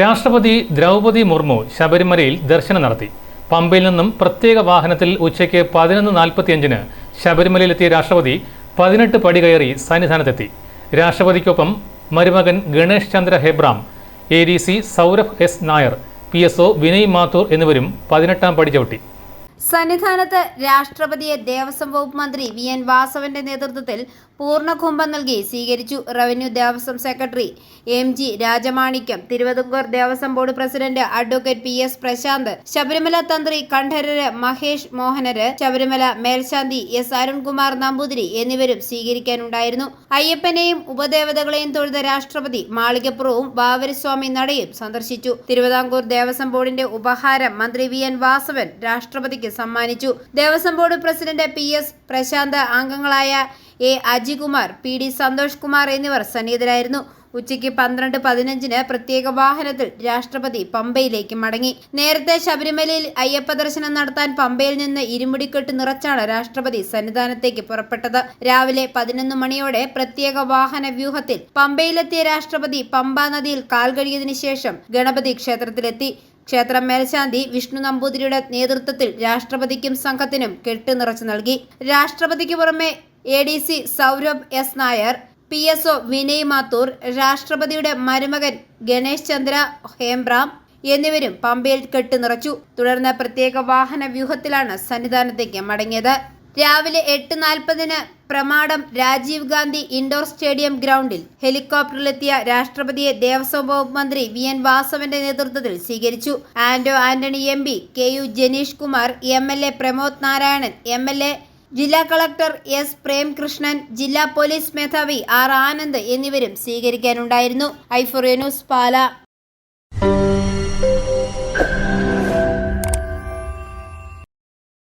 രാഷ്ട്രപതി ദ്രൗപതി മുർമു ശബരിമലയിൽ ദർശനം നടത്തി. പമ്പയിൽ നിന്നും പ്രത്യേക വാഹനത്തിൽ ഉച്ചയ്ക്ക് പതിനൊന്ന് നാൽപ്പത്തിയഞ്ചിന് ശബരിമലയിലെത്തിയ രാഷ്ട്രപതി പതിനെട്ട് പടി കയറി സന്നിധാനത്തെത്തി. രാഷ്ട്രപതിക്കൊപ്പം മരുമകൻ Ganesh Chandra Hembram A D C Saurabh S Nair P S O Vinay Mathur എന്നിവരും പതിനെട്ടാം പടി ചവിട്ടി. സന്നിധാനത്ത് രാഷ്ട്രപതിയെ ദേവസ്വം വകുപ്പ് മന്ത്രി വി എൻ വാസവന്റെ നേതൃത്വത്തിൽ പൂർണകുംഭം നൽകി സ്വീകരിച്ചു revenue Devaswom secretary M G Rajamanickam. Travancore Devaswom board president advocate P S Prashanth Sabarimala തന്ത്രി കണ്ഠരര് മഹേഷ് മോഹനര് ശബരിമല മേൽശാന്തി എസ് അരുൺകുമാർ നമ്പൂതിരി എന്നിവരും സ്വീകരിക്കാനുണ്ടായിരുന്നു. അയ്യപ്പനെയും ഉപദേവതകളെയും തൊഴുത രാഷ്ട്രപതി മാളികപ്പുറവും ബാവരിസ്വാമി നടയും സന്ദർശിച്ചു. തിരുവിതാംകൂർ ദേവസ്വം ബോർഡിന്റെ ഉപഹാരം മന്ത്രി വി എൻ വാസവൻ രാഷ്ട്രപതിക്ക് സമ്മാനിച്ചു. Devaswom board president P S Prashanth അംഗങ്ങളായ A Ajikumar P D Santhosh Kumar എന്നിവർ സന്നിഹിതരായിരുന്നു. ഉച്ചയ്ക്ക് പന്ത്രണ്ട് പതിനഞ്ചിന് പ്രത്യേക വാഹനത്തിൽ രാഷ്ട്രപതി പമ്പയിലേക്ക് മടങ്ങി. നേരത്തെ ശബരിമലയിൽ അയ്യപ്പ ദർശനം നടത്താൻ പമ്പയിൽ നിന്ന് ഇരുമുടിക്കെട്ട് നിറച്ചാണ് രാഷ്ട്രപതി സന്നിധാനത്തേക്ക് പുറപ്പെട്ടത്. രാവിലെ പതിനൊന്ന് മണിയോടെ പ്രത്യേക വാഹന വ്യൂഹത്തിൽ പമ്പയിലെത്തിയ രാഷ്ട്രപതി പമ്പാ നദിയിൽ കാൽ കഴുകിയതിനു ശേഷം ഗണപതി ക്ഷേത്രത്തിലെത്തി. ക്ഷേത്രം മേൽശാന്തി വിഷ്ണു നമ്പൂതിരിയുടെ നേതൃത്വത്തിൽ രാഷ്ട്രപതിക്കും സംഘത്തിനും കെട്ട് നിറച്ചു നൽകി. രാഷ്ട്രപതിക്ക് പുറമെ A D C Saurabh S Nair P S O Vinay Mathur രാഷ്ട്രപതിയുടെ മരുമകൻ ഗണേശ് ചന്ദ്ര ഹേംബ്രാം എന്നിവരും പമ്പയിൽ കെട്ട് നിറച്ചു തുടർന്ന് പ്രത്യേക വാഹന വ്യൂഹത്തിലാണ് സന്നിധാനത്തേക്ക് മടങ്ങിയത്. രാവിലെ എട്ട് നാൽപ്പതിന് പ്രമാടം രാജീവ് ഗാന്ധി ഇൻഡോർ സ്റ്റേഡിയം ഗ്രൗണ്ടിൽ. ഹെലികോപ്റ്ററിലെത്തിയ രാഷ്ട്രപതിയെ ദേവസ്വം വകുപ്പ് മന്ത്രി വി എൻ വാസവന്റെ നേതൃത്വത്തിൽ സ്വീകരിച്ചു. Anto Antony M P K U Janeesh Kumar M L A Pramod Narayanan M L A ജില്ലാ കളക്ടർ എസ് പ്രേംകൃഷ്ണൻ ജില്ലാ പോലീസ് മേധാവി ആർ ആനന്ദ് എന്നിവരും സ്വീകരിക്കാനുണ്ടായിരുന്നു. ഐഫോറിയ ന്യൂസ് പാല.